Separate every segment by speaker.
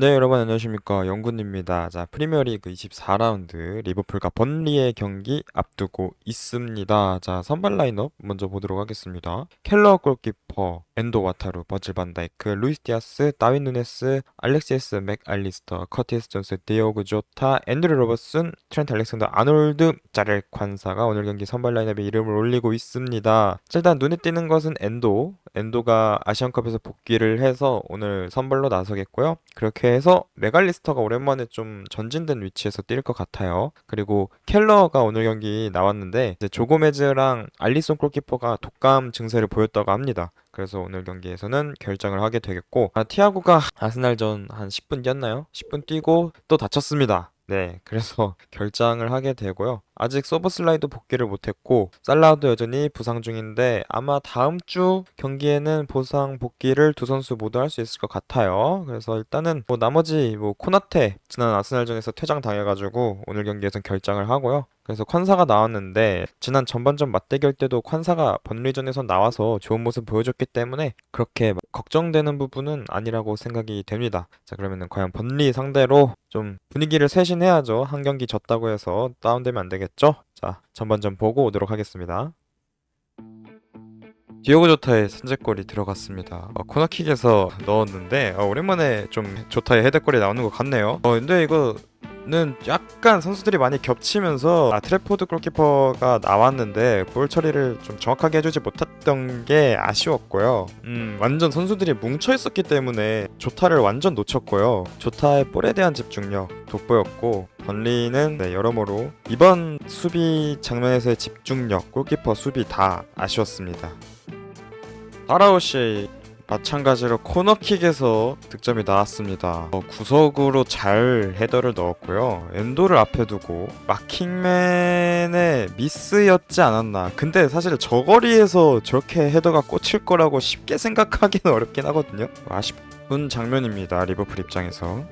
Speaker 1: 네, 여러분 안녕하십니까. 영군입니다. 자, 프리미어리그 24라운드 리버풀과 번리의 경기 앞두고 있습니다. 자, 선발 라인업 먼저 보도록 하겠습니다. 켈러 골키퍼, 엔도 와타루, 버질 반다이크, 루이스 디아스, 다윈 누네스, 알렉시스 맥알리스터, 커티스 존스, 디오그 조타, 앤드류 로버슨, 트렌트 알렉산더 아놀드, 자렐 관사가 오늘 경기 선발 라인업에 이름을 올리고 있습니다. 자, 일단 눈에 띄는 것은 엔도, 엔도가 아시안컵에서 복귀를 해서 오늘 선발로 나서겠고요. 그렇게 해서 메갈리스터가 오랜만에 좀 전진된 위치에서 뛸 것 같아요. 그리고 켈러가 오늘 경기 나왔는데 조고메즈랑 알리송 골키퍼가 독감 증세를 보였다고 합니다. 그래서 오늘 경기에서는 결정을 하게 되겠고 아, 티아고가 아스날전 한 10분 뛰었나요? 10분 뛰고 또 다쳤습니다. 네, 그래서 결장을 하게 되고요. 아직 소버슬라이도 복귀를 못했고 살라도 여전히 부상 중인데 아마 다음 주 경기에는 보상 복귀를 두 선수 모두 할 수 있을 것 같아요. 그래서 일단은 뭐 나머지 뭐 코나테 지난 아스날전에서 퇴장 당해가지고 오늘 경기에선 결장을 하고요. 그래서 콴사가 나왔는데 지난 전반전 맞대결 때도 콴사가 번리전에서 나와서 좋은 모습 보여줬기 때문에 그렇게 걱정되는 부분은 아니라고 생각이 됩니다. 자 그러면은 과연 번리 상대로 좀 분위기를 쇄신해야죠. 한 경기 졌다고 해서 다운되면 안 되겠죠? 자 전반전 보고 오도록 하겠습니다. 디오고 조타의 선제골이 들어갔습니다. 어, 코너킥에서 넣었는데 어, 오랜만에 좀 조타의 헤드골이 나오는 것 같네요. 어, 근데 이거 는 약간 선수들이 많이 겹치면서 아, 트래포드 골키퍼가 나왔는데 볼 처리를 좀 정확하게 해주지 못했던 게 아쉬웠고요. 음, 완전 선수들이 뭉쳐 있었기 때문에 조타를 완전 놓쳤고요. 조타의 볼에 대한 집중력 돋보였고 번리는 네, 여러모로 이번 수비 장면에서의 집중력, 골키퍼 수비 다 아쉬웠습니다. 파라오시 마찬가지로 코너킥에서 득점이 나왔습니다. 어, 구석으로 잘 헤더를 넣었고요. 엔도를 앞에 두고 마킹맨의 미스였지 않았나. 근데 사실 저거리에서 저렇게 헤더가 꽂힐 거라고 쉽게 생각하기는 어렵긴 하거든요. 아쉽은 장면입니다. 리버풀 입장에서.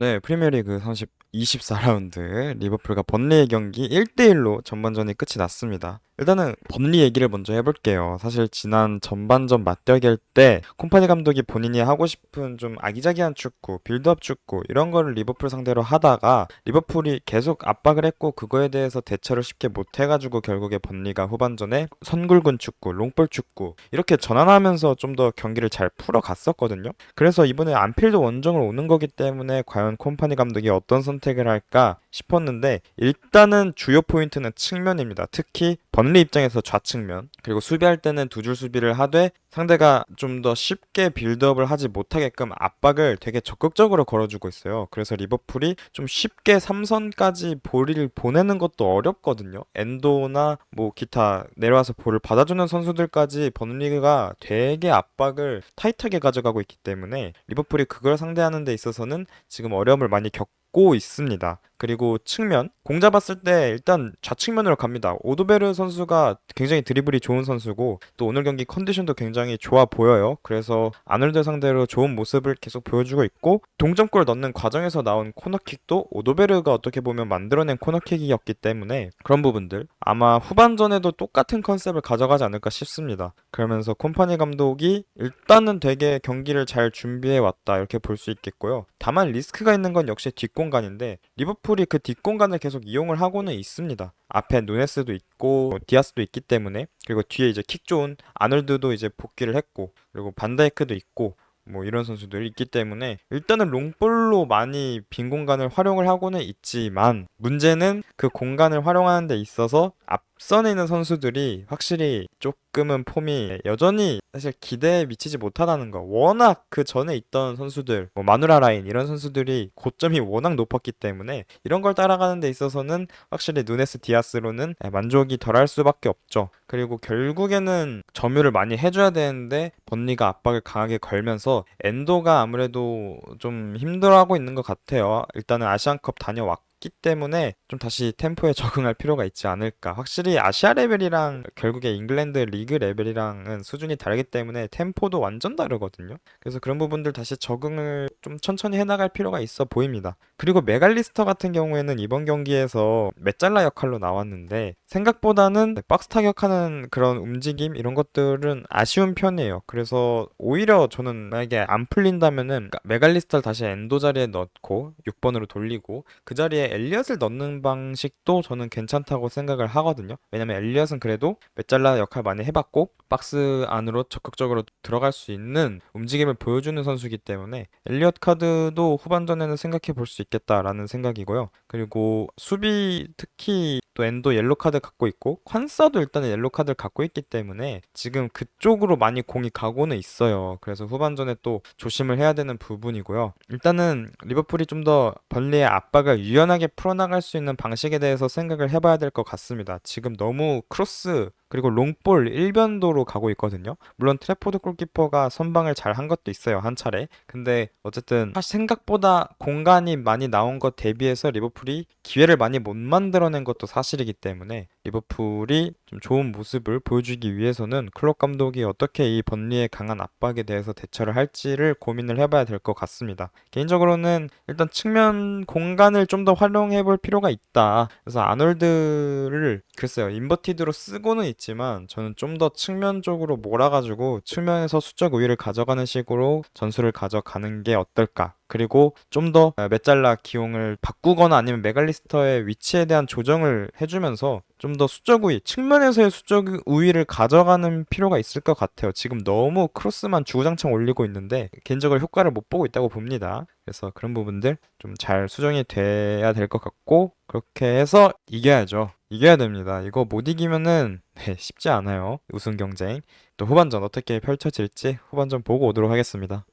Speaker 1: 네, 프리미어리그 30 24라운드 리버풀과 번리의 경기 1대1로 전반전이 끝이 났습니다. 일단은 번리 얘기를 먼저 해볼게요. 사실 지난 전반전 맞대결 때 콤파니 감독이 본인이 하고 싶은 좀 아기자기한 축구, 빌드업 축구 이런 거를 리버풀 상대로 하다가 리버풀이 계속 압박을 했고 그거에 대해서 대처를 쉽게 못 해가지고 결국에 번리가 후반전에 선굴근 축구, 롱볼 축구 이렇게 전환하면서 좀 더 경기를 잘 풀어갔었거든요. 그래서 이번에 안필드 원정을 오는 거기 때문에 과연 콤파니 감독이 어떤 선택을 할까 싶었는데 일단은 주요 포인트는 측면입니다. 특히 번리 입장에서 좌측면 그리고 수비할 때는 두 줄 수비를 하되 상대가 좀 더 쉽게 빌드업을 하지 못하게끔 압박을 되게 적극적으로 걸어주고 있어요. 그래서 리버풀이 좀 쉽게 3선까지 볼을 보내는 것도 어렵거든요. 엔도나 뭐 기타 내려와서 볼을 받아주는 선수들까지 번리그가 되게 압박을 타이트하게 가져가고 있기 때문에 리버풀이 그걸 상대하는 데 있어서는 지금 어려움을 많이 겪고 있습니다. 그리고 측면 공 잡았을 때 일단 좌측면으로 갑니다. 오도베르 선수가 굉장히 드리블이 좋은 선수고 또 오늘 경기 컨디션도 굉장히 좋아 보여요. 그래서 아놀드 상대로 좋은 모습을 계속 보여주고 있고 동점골 넣는 과정에서 나온 코너킥도 오도베르가 어떻게 보면 만들어낸 코너킥이었기 때문에 그런 부분들 아마 후반전에도 똑같은 컨셉을 가져가지 않을까 싶습니다. 그러면서 콤파니 감독이 일단은 되게 경기를 잘 준비해 왔다 이렇게 볼 수 있겠고요. 다만 리스크가 있는 건 역시 뒷공간인데 리버풀 이 그 뒷공간을 계속 이용을 하고는 있습니다. 앞에 누네스도 있고 뭐 디아스도 있기 때문에 그리고 뒤에 이제 킥 좋은 아놀드도 이제 복귀를 했고 그리고 반다이크도 있고 뭐 이런 선수들이 있기 때문에 일단은 롱볼로 많이 빈 공간을 활용을 하고는 있지만 문제는 그 공간을 활용하는 데 있어서 앞 선에 있는 선수들이 확실히 조금은 폼이 여전히 사실 기대에 미치지 못하다는 거 워낙 그 전에 있던 선수들 뭐 마누라 라인 이런 선수들이 고점이 워낙 높았기 때문에 이런 걸 따라가는 데 있어서는 확실히 누네스 디아스로는 만족이 덜할 수밖에 없죠 그리고 결국에는 점유를 많이 해줘야 되는데 번리가 압박을 강하게 걸면서 엔도가 아무래도 좀 힘들어하고 있는 것 같아요. 일단은 아시안컵 다녀왔고 있기 때문에 좀 다시 템포에 적응할 필요가 있지 않을까. 확실히 아시아 레벨이랑 결국에 잉글랜드 리그 레벨이랑은 수준이 다르기 때문에 템포도 완전 다르거든요. 그래서 그런 부분들 다시 적응을 좀 천천히 해나갈 필요가 있어 보입니다. 그리고 메갈리스터 같은 경우에는 이번 경기에서 메잘라 역할로 나왔는데 생각보다는 박스 타격하는 그런 움직임 이런 것들은 아쉬운 편이에요. 그래서 오히려 저는 만약에 안 풀린다면은 메갈리스터를 다시 엔도 자리에 넣고 6번으로 돌리고 그 자리에 엘리엇을 넣는 방식도 저는 괜찮다고 생각을 하거든요. 왜냐면 엘리엇은 그래도 메잘라 역할 많이 해봤고 박스 안으로 적극적으로 들어갈 수 있는 움직임을 보여주는 선수이기 때문에 엘리엇 카드도 후반전에는 생각해 볼 수 있겠다라는 생각이고요. 그리고 수비 특히 또 엔도 옐로 카드 갖고 있고 콴사도 일단은 옐로 카드를 갖고 있기 때문에 지금 그쪽으로 많이 공이 가고는 있어요. 그래서 후반전에 또 조심을 해야 되는 부분이고요. 일단은 리버풀이 좀더 번리의 압박을 유연하게 풀어나갈 수 있는 방식에 대해서 생각을 해봐야 될 것 같습니다. 지금 너무 크로스 그리고 롱볼 일변도로 가고 있거든요. 물론 트래포드 골키퍼가 선방을 잘 한 것도 있어요. 한 차례. 근데 어쨌든 생각보다 공간이 많이 나온 것 대비해서 리버풀이 기회를 많이 못 만들어낸 것도 사실이기 때문에 리버풀이 좀 좋은 모습을 보여주기 위해서는 클럽 감독이 어떻게 이 번리의 강한 압박에 대해서 대처를 할지를 고민을 해봐야 될 것 같습니다. 개인적으로는 일단 측면 공간을 좀 더 활용해 볼 필요가 있다. 그래서 아놀드를 글쎄요 인버티드로 쓰고는 있지만 저는 좀 더 측면 쪽으로 몰아가지고 측면에서 수적 우위를 가져가는 식으로 전술을 가져가는 게 어떨까. 그리고 좀 더 메잘라 기용을 바꾸거나 아니면 메갈리스터의 위치에 대한 조정을 해주면서 좀 더 수적 우위, 측면에서의 수적 우위를 가져가는 필요가 있을 것 같아요. 지금 너무 크로스만 주구장창 올리고 있는데 개인적으로 효과를 못 보고 있다고 봅니다. 그래서 그런 부분들 좀 잘 수정이 돼야 될 것 같고 그렇게 해서 이겨야죠. 이겨야 됩니다. 이거 못 이기면은 네, 쉽지 않아요. 우승 경쟁. 또 후반전 어떻게 펼쳐질지 후반전 보고 오도록 하겠습니다.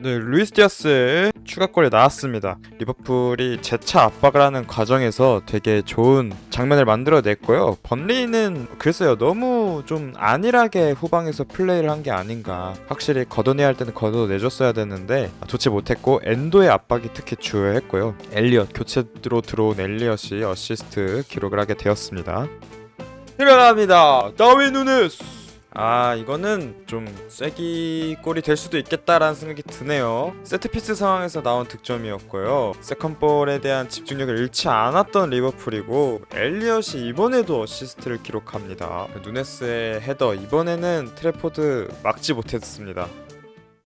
Speaker 1: 네, 루이스 디아스의 추가골이 나왔습니다. 리버풀이 재차 압박을 하는 과정에서 되게 좋은 장면을 만들어냈고요. 번리는 글쎄요, 너무 좀 안일하게 후방에서 플레이를 한 게 아닌가. 확실히 걷어내야 할 때는 걷어내줬어야 되는데 좋지 못했고 엔도의 압박이 특히 주요했고요. 엘리엇 교체로 들어온 엘리엇이 어시스트 기록을 하게 되었습니다. 일어납니다. 다윈 누네스. 아 이거는 좀 쐐기 골이 될 수도 있겠다라는 생각이 드네요. 세트피스 상황에서 나온 득점이었고요. 세컨볼에 대한 집중력을 잃지 않았던 리버풀이고 엘리엇이 이번에도 어시스트를 기록합니다. 누네스의 헤더 이번에는 트래포드 막지 못했습니다.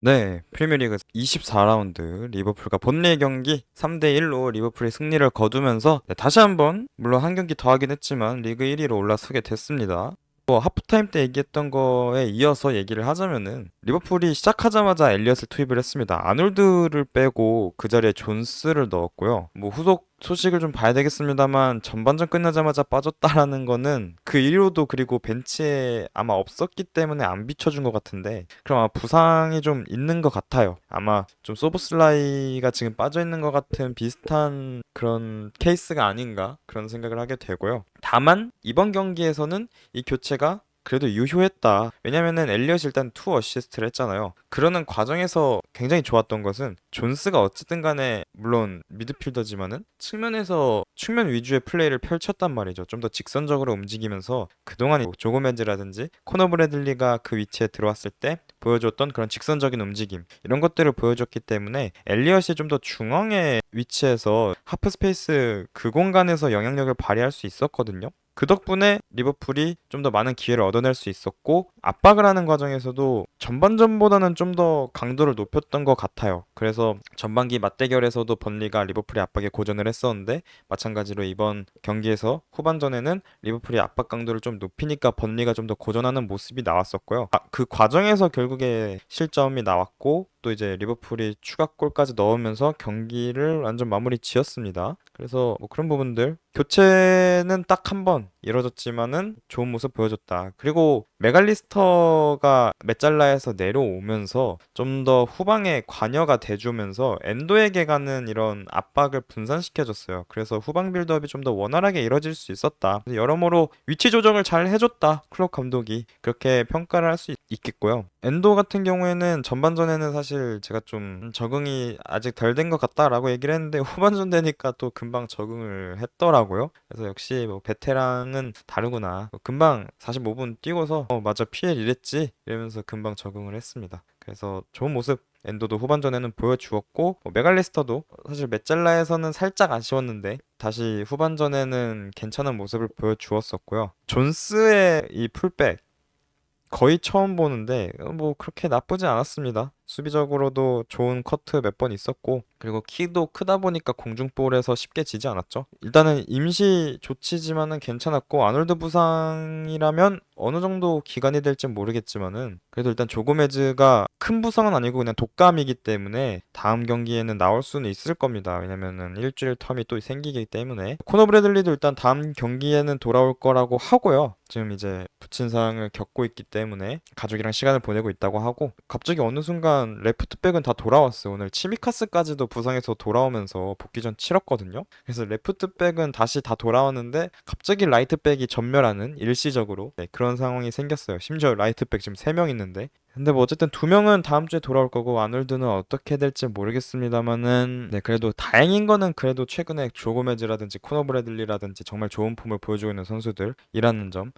Speaker 1: 네, 프리미어리그 24라운드 리버풀과 본리의 경기 3대 1로 리버풀이 승리를 거두면서 네, 다시 한번 물론 한 경기 더 하긴 했지만 리그 1위로 올라서게 됐습니다. 뭐 하프타임 때 얘기했던 거에 이어서 얘기를 하자면은 리버풀이 시작하자마자 엘리엇을 투입을 했습니다. 아놀드를 빼고 그 자리에 존스를 넣었고요. 뭐 후속 소식을 좀 봐야 되겠습니다만 전반전 끝나자마자 빠졌다라는 거는 그 이후로도 그리고 벤치에 아마 없었기 때문에 안 비춰준 것 같은데 그럼 아마 부상이 좀 있는 것 같아요. 아마 좀 소보슬라이가 지금 빠져 있는 것 같은 비슷한 그런 케이스가 아닌가 그런 생각을 하게 되고요. 다만 이번 경기에서는 이 교체가 그래도 유효했다. 왜냐면은 엘리엇이 일단 투 어시스트를 했잖아요. 그러는 과정에서 굉장히 좋았던 것은 존스가 어쨌든 간에 물론 미드필더지만은 측면에서 측면 위주의 플레이를 펼쳤단 말이죠. 좀 더 직선적으로 움직이면서 그동안 조고멘즈라든지 코너 브래들리가 그 위치에 들어왔을 때 보여줬던 그런 직선적인 움직임 이런 것들을 보여줬기 때문에 엘리엇이 좀 더 중앙에 위치해서 하프 스페이스 그 공간에서 영향력을 발휘할 수 있었거든요. 그 덕분에 리버풀이 좀 더 많은 기회를 얻어낼 수 있었고 압박을 하는 과정에서도 전반전보다는 좀 더 강도를 높였던 것 같아요. 그래서 전반기 맞대결에서도 번리가 리버풀의 압박에 고전을 했었는데 마찬가지로 이번 경기에서 후반전에는 리버풀이 압박 강도를 좀 높이니까 번리가 좀 더 고전하는 모습이 나왔었고요. 아, 그 과정에서 결국에 실점이 나왔고 또 이제 리버풀이 추가골까지 넣으면서 경기를 완전 마무리 지었습니다. 그래서 뭐 그런 부분들 교체는 딱 한 번 이뤄졌지만은 좋은 모습 보여줬다. 그리고 메갈리스터가 메잘라에서 내려오면서 좀 더 후방에 관여가 돼주면서 엔도에게 가는 이런 압박을 분산시켜줬어요. 그래서 후방 빌드업이 좀 더 원활하게 이뤄질 수 있었다. 여러모로 위치 조정을 잘 해줬다. 클럽 감독이 그렇게 평가를 할 수 있겠고요. 엔도 같은 경우에는 전반전에는 사실 제가 좀 적응이 아직 덜 된 것 같다라고 얘기를 했는데 후반전 되니까 또 금방 적응을 했더라고요. 그래서 역시 뭐 베테랑은 다르구나. 금방 45분 뛰고서 어 맞아 PL 이랬지 이러면서 금방 적응을 했습니다. 그래서 좋은 모습 엔도도 후반전에는 보여주었고 뭐 메갈리스터도 사실 메잘라에서는 살짝 아쉬웠는데 다시 후반전에는 괜찮은 모습을 보여주었었고요. 존스의 이 풀백 거의 처음 보는데 어, 뭐 그렇게 나쁘지 않았습니다. 수비적으로도 좋은 커트 몇 번 있었고 그리고 키도 크다 보니까 공중볼에서 쉽게 지지 않았죠. 일단은 임시 조치지만은 괜찮았고 아놀드 부상이라면 어느 정도 기간이 될지 모르겠지만은 그래도 일단 조고메즈가 큰 부상은 아니고 그냥 독감이기 때문에 다음 경기에는 나올 수는 있을 겁니다. 왜냐면은 일주일 텀이 또 생기기 때문에 코너 브래들리도 일단 다음 경기에는 돌아올 거라고 하고요. 지금 이제 부친 상을 겪고 있기 때문에 가족이랑 시간을 보내고 있다고 하고 갑자기 어느 순간 레프트백은 다 돌아왔어요. 오늘 치미카스까지도 부상에서 돌아오면서 복귀 전 치렀거든요. 그래서 레프트백은 다시 다 돌아왔는데 갑자기 라이트백이 전멸하는 일시적으로 네, 그런 상황이 생겼어요. 심지어 라이트백 지금 3명 있는데 근데 뭐 어쨌든 두 명은 다음 주에 돌아올 거고 아놀드는 어떻게 될지 모르겠습니다만은 네 그래도 다행인 거는 그래도 최근에 조고메즈라든지 코너 브래들리라든지 정말 좋은 폼을 보여주고 있는 선수들이라는 점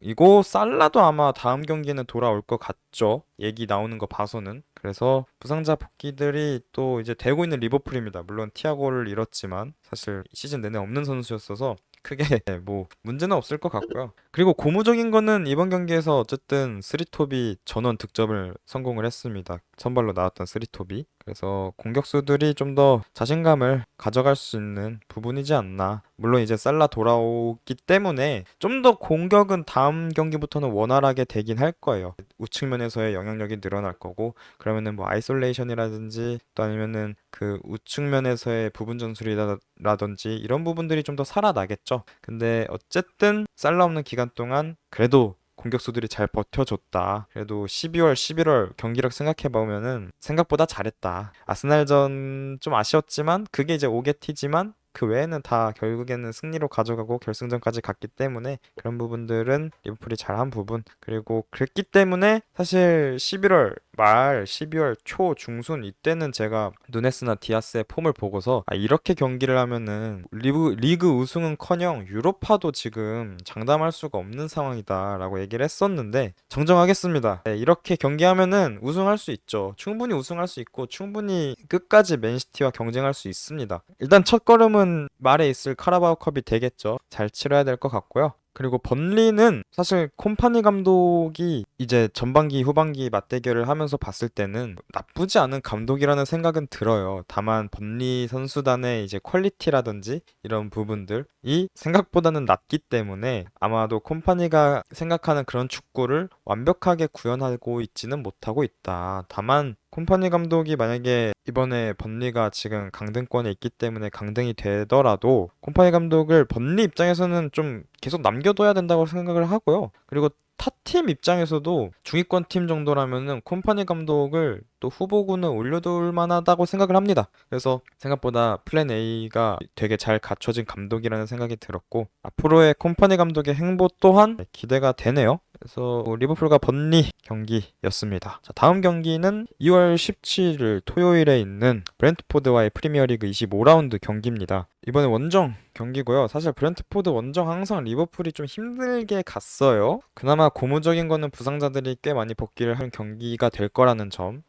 Speaker 1: 이고 살라도 아마 다음 경기에는 돌아올 것 같죠. 얘기 나오는 거 봐서는. 그래서 부상자 복귀들이 또 이제 되고 있는 리버풀입니다. 물론 티아고를 잃었지만 사실 시즌 내내 없는 선수였어서 크게 뭐 문제는 없을 것 같고요. 그리고 고무적인 거는 이번 경기에서 어쨌든 스리톱이 전원 득점을 성공을 했습니다. 선발로 나왔던 스리톱이. 그래서 공격수들이 좀 더 자신감을 가져갈 수 있는 부분이지 않나. 물론 이제 살라 돌아오기 때문에 좀 더 공격은 다음 경기부터는 원활하게 되긴 할 거예요. 우측 면에서의 영향력이 늘어날 거고 그러면은 뭐 아이솔레이션이라든지 또 아니면은 그 우측 면에서의 부분 전술이라든지 이런 부분들이 좀 더 살아나겠죠. 근데 어쨌든 살라 없는 기간 동안 그래도 공격수들이 잘 버텨줬다. 그래도 12월, 11월 경기력 생각해 보면은 생각보다 잘했다. 아스날전 좀 아쉬웠지만 그게 이제 오게티지만 그 외에는 다 결국에는 승리로 가져가고 결승전까지 갔기 때문에 그런 부분들은 리버풀이 잘한 부분 그리고 그랬기 때문에 사실 11월 말 12월 초 중순 이때는 제가 누네스나 디아스의 폼을 보고서 아 이렇게 경기를 하면은 리그, 리그 우승은커녕 유로파도 지금 장담할 수가 없는 상황이다라고 얘기를 했었는데 정정하겠습니다. 네, 이렇게 경기하면은 우승할 수 있죠. 충분히 우승할 수 있고 충분히 끝까지 맨시티와 경쟁할 수 있습니다. 일단 첫 걸음은 말에 있을 카라바오컵이 되겠죠. 잘 치러야 될 것 같고요. 그리고 번리는 사실 콤파니 감독이 이제 전반기 후반기 맞대결을 하면서 봤을 때는 나쁘지 않은 감독이라는 생각은 들어요. 다만 번리 선수단의 이제 퀄리티라든지 이런 부분들이 생각보다는 낮기 때문에 아마도 콤파니가 생각하는 그런 축구를 완벽하게 구현하고 있지는 못하고 있다. 다만 콤파니 감독이 만약에 이번에 번리가 지금 강등권에 있기 때문에 강등이 되더라도 콤파니 감독을 번리 입장에서는 좀 계속 남겨둬야 된다고 생각을 하고요. 그리고 타 팀 입장에서도 중위권 팀 정도라면은 콤파니 감독을 또 후보군에 올려둘 만하다고 생각을 합니다. 그래서 생각보다 플랜 A가 되게 잘 갖춰진 감독이라는 생각이 들었고 앞으로의 콤파니 감독의 행보 또한 기대가 되네요. 그래서 리버풀과 번리 경기였습니다. 자, 다음 경기는 2월 17일 토요일에 있는 브렌트포드와의 프리미어리그 25라운드 경기입니다. 이번에 원정 경기고요. 사실 브렌트포드 원정 항상 리버풀이 좀 힘들게 갔어요. 그나마 고무적인 거는 부상자들이 꽤 많이 복귀를 한 경기가 될 거라는 점.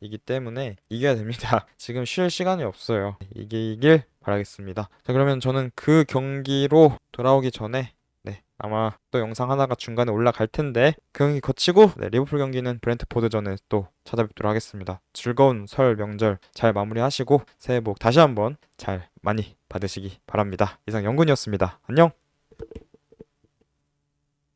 Speaker 1: 이기 때문에 이겨야 됩니다. 지금 쉴 시간이 없어요. 이기길 바라겠습니다. 자, 그러면 저는 그 경기로 돌아오기 전에 네, 아마 또 영상 하나가 중간에 올라갈 텐데 그 경기 거치고 네, 리버풀 경기는 브렌트포드전에 또 찾아뵙도록 하겠습니다. 즐거운 설 명절 잘 마무리하시고 새해 복 다시 한번 잘 많이 받으시기 바랍니다. 이상 영군이었습니다. 안녕.